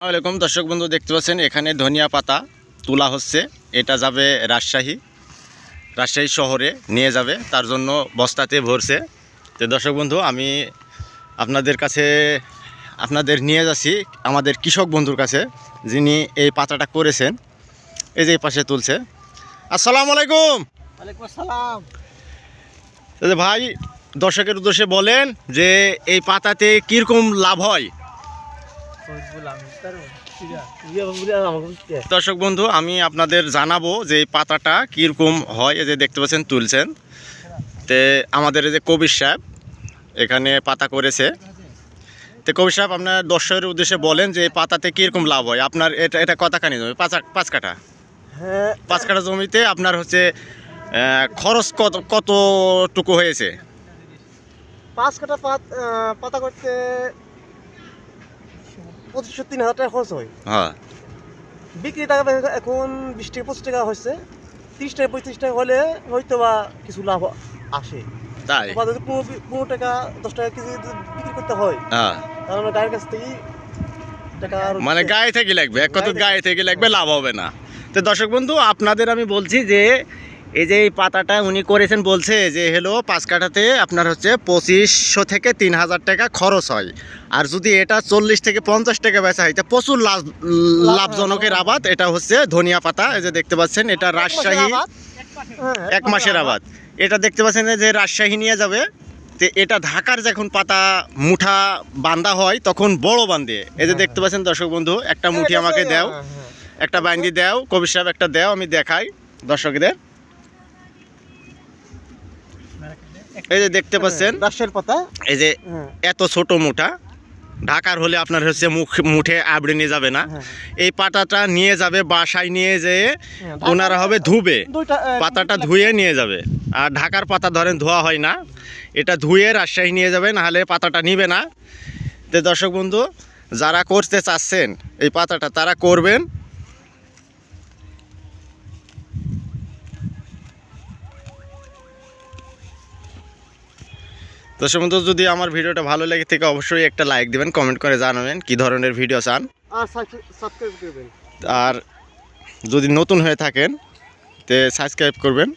আসসালামাইকুম দর্শক বন্ধু দেখতে পাচ্ছেন এখানে ধনিয়া পাতা তোলা হচ্ছে। এটা যাবে রাজশাহী রাজশাহী শহরে নিয়ে যাবে তার জন্য বস্তাতে ভরছে। তো দর্শক বন্ধু আমি আপনাদের কাছে আপনাদের নিয়ে যাচ্ছি আমাদের কৃষক বন্ধুর কাছে যিনি এই পাতাটা করেছেন। এই যে পাশে তুলছে। আসসালামু আলাইকুম। আসসালাম। ভাই দর্শকের উদ্দেশ্যে বলেন যে এই পাতাতে কীরকম লাভ হয়? দর্শক বন্ধু, আমি আপনাদের জানাব যে এই পাতাটা কীরকম হয়, এই যে দেখতে পাচ্ছেন, তুলছেন। তে আমাদের এই যে কবির সাহেব এখানে পাতা করেছে। তো কবির সাহেব, আপনার দর্শকের উদ্দেশ্যে বলেন যে এই পাতাতে কীরকম লাভ হয়। আপনার এটা এটা কতখানি জমি? পাঁচ পাঁচ কাঠা। হ্যাঁ পাঁচ কাঠা জমিতে আপনার হচ্ছে খরচ কত, কতটুকু হয়েছে? পাঁচ পাত পাতা করতে পঁচিশশো তিন হাজার টাকা খরচ হয়। হ্যাঁ। বিক্রি টাকা এখন বিশ টাকা পঁচিশ টাকা হচ্ছে তিরিশ টাকা পঁয়ত্রিশ টাকা হলে হয়তো বা কিছু লাভ আসে। তাই? যদি পনেরো টাকা দশ টাকা কেজি বিক্রি করতে হয় হ্যাঁ। তাহলে আমরা গায়ের কাছ থেকেই টাকা মানে গায়ে থেকে লাগবে এক কথা গায়ে থেকে লাগবে লাভ হবে না। তো দর্শক বন্ধু আপনাদের আমি বলছি যে এই যে এই পাতাটা উনি করেছেন বলছে যে হলো পাঁচ কাঠাতে আপনার হচ্ছে পঁচিশশো থেকে তিন হাজার টাকা খরচ হয়। আর যদি এটা চল্লিশ থেকে পঞ্চাশ টাকা বেচা হয় তা প্রচুর লাভ লাভজনকের আবাদ। এটা হচ্ছে ধনিয়া পাতা এই যে দেখতে পাচ্ছেন এটা রাজশাহী হ্যাঁ, এক মাসের আবাদ। এটা দেখতে পাচ্ছেন যে রাজশাহী নিয়ে যাবে তো এটা ঢাকার যখন পাতা মুঠা বান্ধা হয় তখন বড় বান্ধে। এই যে দেখতে পাচ্ছেন দর্শক বন্ধু একটা মুঠি আমাকে দেও। হ্যাঁ, হ্যাঁ। একটা বান্দি দেও। কবির সাহেব একটা দেও আমি দেখাই দর্শকদের। এই যে দেখতে পাচ্ছেন? রাজশাহীর পাতা। এই যে হ্যাঁ। এত ছোট মুঠা ঢাকার হলে আপনার হচ্ছে মুখ মুঠে আবড়ে নিয়ে যাবে না। হ্যাঁ। এই পাতাটা নিয়ে যাবে বাসায় নিয়ে যেয়ে হ্যাঁ, ওনারা হবে ধুবে। পাতাটা ধুয়ে নিয়ে যাবে। আর ঢাকার পাতা ধরেন ধোয়া হয় না। এটা ধুয়ে রাজশাহী নিয়ে যাবে নাহলে পাতাটা নিবে না। তো দর্শক বন্ধু যারা করতে চাচ্ছেন এই পাতাটা তারা করবেন। দর্শক বন্ধু যদি আমার ভিডিওটা ভালো লাগে থেকে অবশ্যই একটা লাইক দিবেন কমেন্ট করে জানাবেন কি ধরনের ভিডিও চান। আর আর যদি নতুন হয়ে থাকেন তে সাবস্ক্রাইব করবেন।